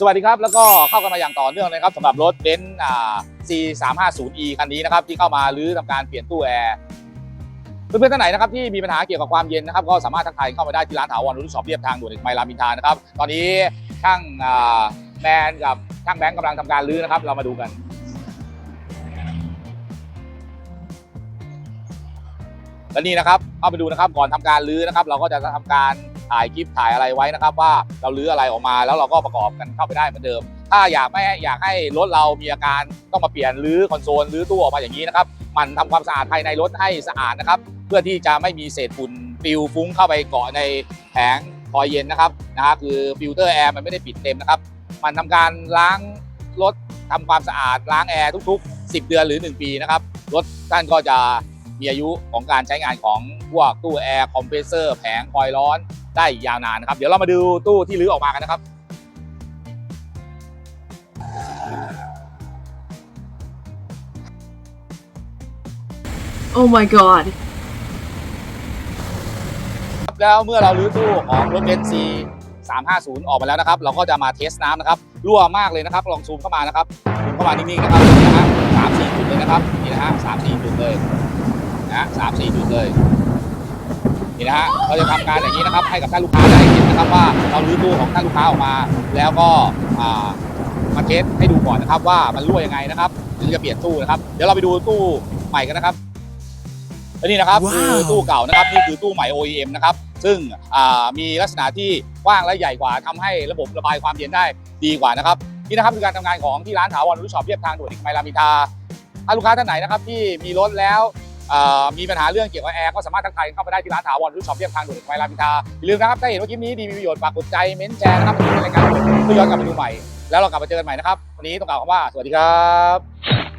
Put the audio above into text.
สวัสดีครับ แล้วก็เข้ากันมาอย่างต่อเนื่องเลยครับสำหรับรถเบนซ์อ่า C350e คันนี้นะครับที่เข้ามารื้อทำการเปลี่ยนตู้แอร์เพื่อนๆท่านไหนนะครับที่มีปัญหาเกี่ยวกับความเย็นนะครับก็สามารถทักทายเข้ามาได้ที่ร้านถาวรรถช็อปเรียบทางด่วนเอกมัยรามอินทานะครับตอนนี้ช่างแมนกับช่างแบงค์กำลังทำการรื้อนะครับ เรามาดูกันและนี่นะครับเข้าไปดูนะครับก่อนทำการรื้อนะครับ เราก็จะทำการ ถ่ายคลิปถ่ายอะไรไว้นะครับ ว่าเรารื้ออะไรออกมาแล้วเราก็ประกอบกันเข้าไปได้เหมือนเดิม ถ้าอยากไม่อยากให้รถเรามีอาการต้องมาเปลี่ยนรื้อคอนโซลรื้อตู้ออกมาอย่างนี้นะครับมันทำความสะอาดภายในรถให้สะอาดนะครับ เพื่อที่จะไม่มีเศษฝุ่นปลิวฟุ้งเข้าไปเกาะในแผงคอยเย็นนะครับนะฮะคือฟิลเตอร์แอร์มันไม่ได้ปิดเต็มนะครับ มันทำการล้างรถทำความสะอาดล้างแอร์ทุก ๆ 10 เดือนหรือ 1 ปีนะครับรถท่านก็จะมีอายุของการใช้งานของพวกตู้แอร์คอมเพรสเซอร์แผงคอยร้อน ได้ยาวนานนะครับ เดี๋ยวเรามาดูตู้ที่รื้อออกมากันนะครับ Oh my god. แล้วเมื่อเรารื้อตู้ของรถเบนซ์ซี350 ออกมาแล้วนะครับ เราก็จะมาเทสน้ำนะครับรั่วมากเลยนะครับ ลองซูมเข้ามานะครับซูมเข้ามานิ่งๆนะครับนี่นะฮะสามสี่จุดเลยนะครับนี่นะฮะสามสี่จุดเลยนะฮะสามสี่จุดเลย นี่นะฮะเราจะทำการอย่างนี้นะครับ ให้กับท่านลูกค้าได้เห็นนะครับว่าเรารื้อตู้ของท่านลูกค้าออกมา แล้วก็อ่ามาเทสให้ดูก่อนนะครับ ว่ามันรั่วยังไงนะครับถึงจะเปลี่ยนตู้นะครับ เดี๋ยวเราไปดูตู้ใหม่กันนะครับและนี่นะครับว้าวคือตู้เก่านะครับนี่คือตู้ใหม่ OEM นะครับซึ่งอ่ามีลักษณะที่กว้างและใหญ่กว่าทำให้ระบบระบายความเย็นได้ดีกว่านะครับนี่นะครับคือการทำงานของที่ร้านถาวรรู้ช็อปเรียบทางด่วนเอกมัยรามอินทราถ้าลูกค้าท่านไหนนะครับที่มีรถแล้วอ่า มีปัญหาเรื่องเกี่ยวกับแอร์ก็สามารถทักทายเข้าไปได้ที่ร้านถาวรรู้ช็อปเรียบทางด่วนเอกมัยรามอินทาอย่าลืมนะครับถ้าเห็นว่าคลิปนี้ดีมีประโยชน์ฝากกดใจเม้นต์แชร์นะครับเป็นรายการเพื่อย้อนกลับไปดูใหม่ แล้วเรากลับมาเจอกันใหม่นะครับวันนี้ต้องกล่าวคำว่าสวัสดีครับ